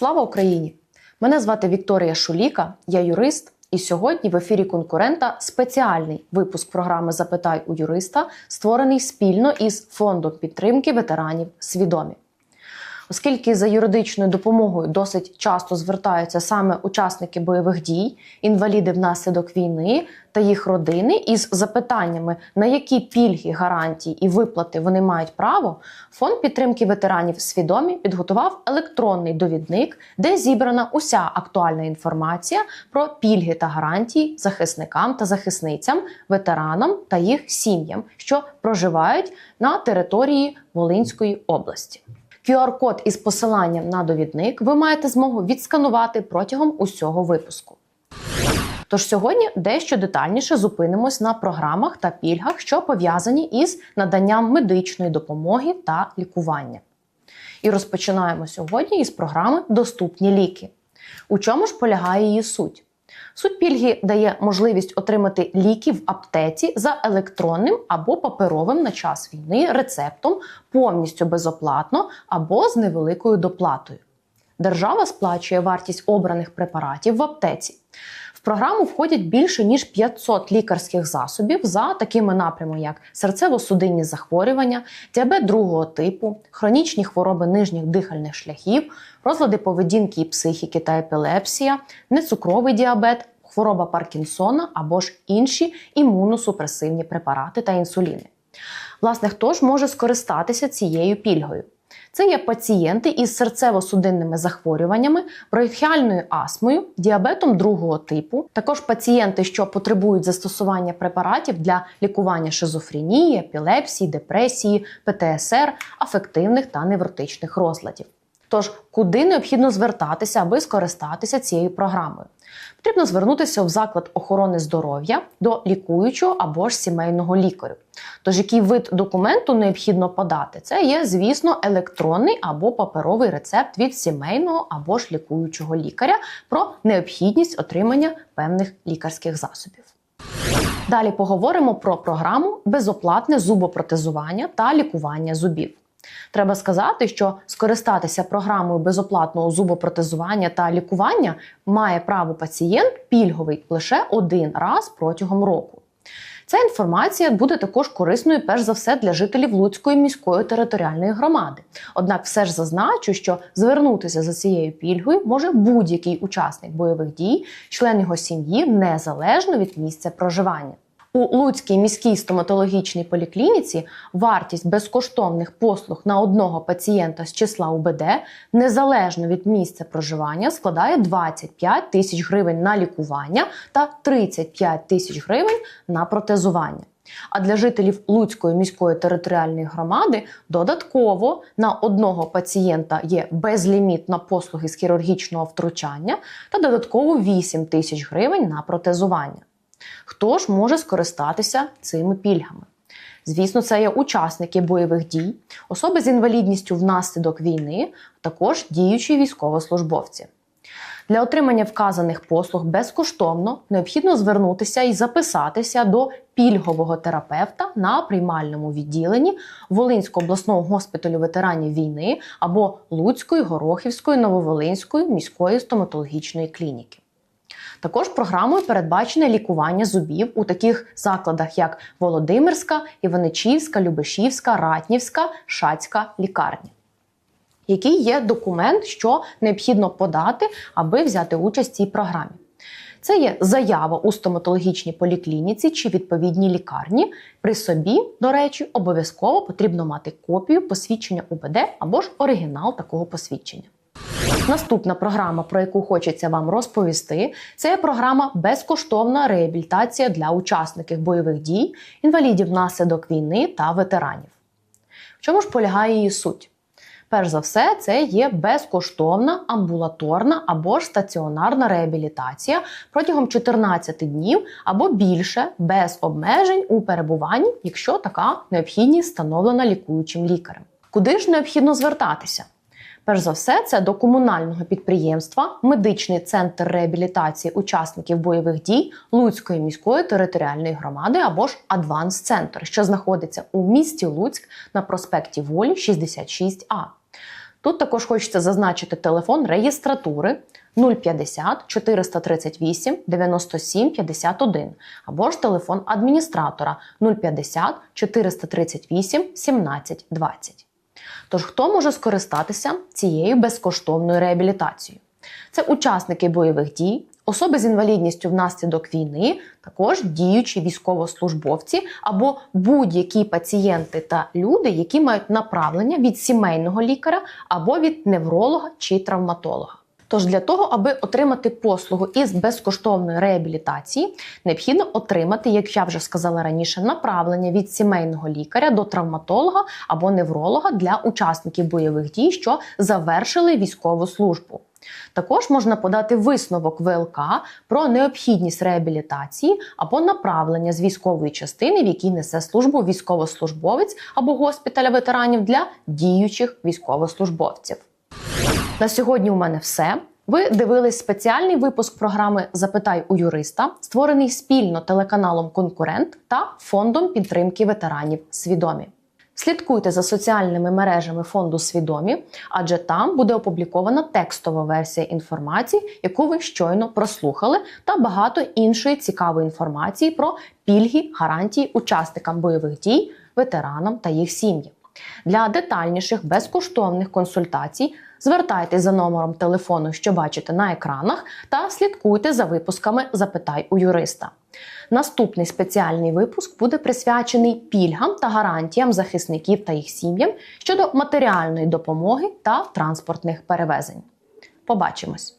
Слава Україні! Мене звати Вікторія Шуліка, я юрист, і сьогодні в ефірі конкурента спеціальний випуск програми Запитай у юриста, створений спільно із фондом підтримки ветеранів Свідомі. Оскільки за юридичною допомогою досить часто звертаються саме учасники бойових дій, інваліди внаслідок війни та їх родини із запитаннями, на які пільги, гарантії і виплати вони мають право, фонд підтримки ветеранів свідомі підготував електронний довідник, де зібрана уся актуальна інформація про пільги та гарантії захисникам та захисницям, ветеранам та їх сім'ям, що проживають на території Волинської області. QR-код із посиланням на довідник ви маєте змогу відсканувати протягом усього випуску. Тож сьогодні дещо детальніше зупинимось на програмах та пільгах, що пов'язані із наданням медичної допомоги та лікування. І розпочинаємо сьогодні із програми Доступні ліки. У чому ж полягає її суть? Суть пільги дає можливість отримати ліки в аптеці за електронним або паперовим на час війни рецептом повністю безоплатно або з невеликою доплатою. Держава сплачує вартість обраних препаратів в аптеці. В програму входять більше ніж 500 лікарських засобів за такими напрямами, як серцево-судинні захворювання, діабет другого типу, хронічні хвороби нижніх дихальних шляхів, розлади поведінки і психіки та епілепсія, нецукровий діабет, хвороба Паркінсона або ж інші імуносупресивні препарати та інсуліни. Власне, хто ж може скористатися цією пільгою? Це є пацієнти із серцево-судинними захворюваннями, бронхіальною астмою, діабетом другого типу, також пацієнти, що потребують застосування препаратів для лікування шизофренії, епілепсії, депресії, ПТСР, афективних та невротичних розладів. Тож, куди необхідно звертатися, аби скористатися цією програмою? Потрібно звернутися в заклад охорони здоров'я до лікуючого або ж сімейного лікарю. Тож, який вид документу необхідно подати? Це є, звісно, електронний або паперовий рецепт від сімейного або ж лікуючого лікаря про необхідність отримання певних лікарських засобів. Далі поговоримо про програму безоплатне зубопротезування та лікування зубів. Треба сказати, що скористатися програмою безоплатного зубопротезування та лікування має право пацієнт пільговий лише один раз протягом року. Ця інформація буде також корисною, перш за все, для жителів Луцької міської територіальної громади. Однак, все ж зазначу, що звернутися за цією пільгою може будь-який учасник бойових дій, член його сім'ї, незалежно від місця проживання. У Луцькій міській стоматологічній поліклініці вартість безкоштовних послуг на одного пацієнта з числа УБД незалежно від місця проживання складає 25 тисяч гривень на лікування та 35 тисяч гривень на протезування. А для жителів Луцької міської територіальної громади додатково на одного пацієнта є безліміт на послуги з хірургічного втручання та додатково 8 тисяч гривень на протезування. Хто ж може скористатися цими пільгами? Звісно, це є учасники бойових дій, особи з інвалідністю внаслідок війни, а також діючі військовослужбовці. Для отримання вказаних послуг безкоштовно необхідно звернутися і записатися до пільгового терапевта на приймальному відділенні Волинського обласного госпіталю ветеранів війни або Луцької, Горохівської, Нововолинської міської стоматологічної клініки. Також програмою передбачене лікування зубів у таких закладах, як Володимирська, Іваничівська, Любешівська, Ратнівська, Шацька лікарні. Який є документ, що необхідно подати, аби взяти участь в цій програмі? Це є заява у стоматологічній поліклініці чи відповідній лікарні. При собі, до речі, обов'язково потрібно мати копію посвідчення УБД або ж оригінал такого посвідчення. Наступна програма, про яку хочеться вам розповісти, це програма Безкоштовна реабілітація для учасників бойових дій, інвалідів внаслідок війни та ветеранів. В чому ж полягає її суть? Перш за все, це є безкоштовна амбулаторна або ж стаціонарна реабілітація протягом 14 днів або більше без обмежень у перебуванні, якщо така необхідність встановлена лікуючим лікарем. Куди ж необхідно звертатися? Перш за все, це до комунального підприємства, медичний центр реабілітації учасників бойових дій Луцької міської територіальної громади або ж Адванс Центр, що знаходиться у місті Луцьк на проспекті Волі 66А. Тут також хочеться зазначити телефон реєстратури 050 438 97 51 або ж телефон адміністратора 050 438 17 20. Тож хто може скористатися цією безкоштовною реабілітацією? Це учасники бойових дій, особи з інвалідністю внаслідок війни, також діючі військовослужбовці або будь-які пацієнти та люди, які мають направлення від сімейного лікаря або від невролога чи травматолога. Тож для того, аби отримати послугу із безкоштовної реабілітації, необхідно отримати, як я вже сказала раніше, направлення від сімейного лікаря до травматолога або невролога для учасників бойових дій, що завершили військову службу. Також можна подати висновок ВЛК про необхідність реабілітації або направлення з військової частини, в якій несе службу військовослужбовець або госпіталя ветеранів для діючих військовослужбовців. На сьогодні у мене все. Ви дивились спеціальний випуск програми Запитай у юриста, створений спільно телеканалом Конкурент та фондом підтримки ветеранів Свідомі. Слідкуйте за соціальними мережами фонду Свідомі, адже там буде опублікована текстова версія інформації, яку ви щойно прослухали, та багато іншої цікавої інформації про пільги, гарантії учасникам бойових дій, ветеранам та їх сім'ям. Для детальніших безкоштовних консультацій звертайтеся за номером телефону, що бачите на екранах, та слідкуйте за випусками Запитай у юриста. Наступний спеціальний випуск буде присвячений пільгам та гарантіям захисників та їх сім'ям щодо матеріальної допомоги та транспортних перевезень. Побачимось!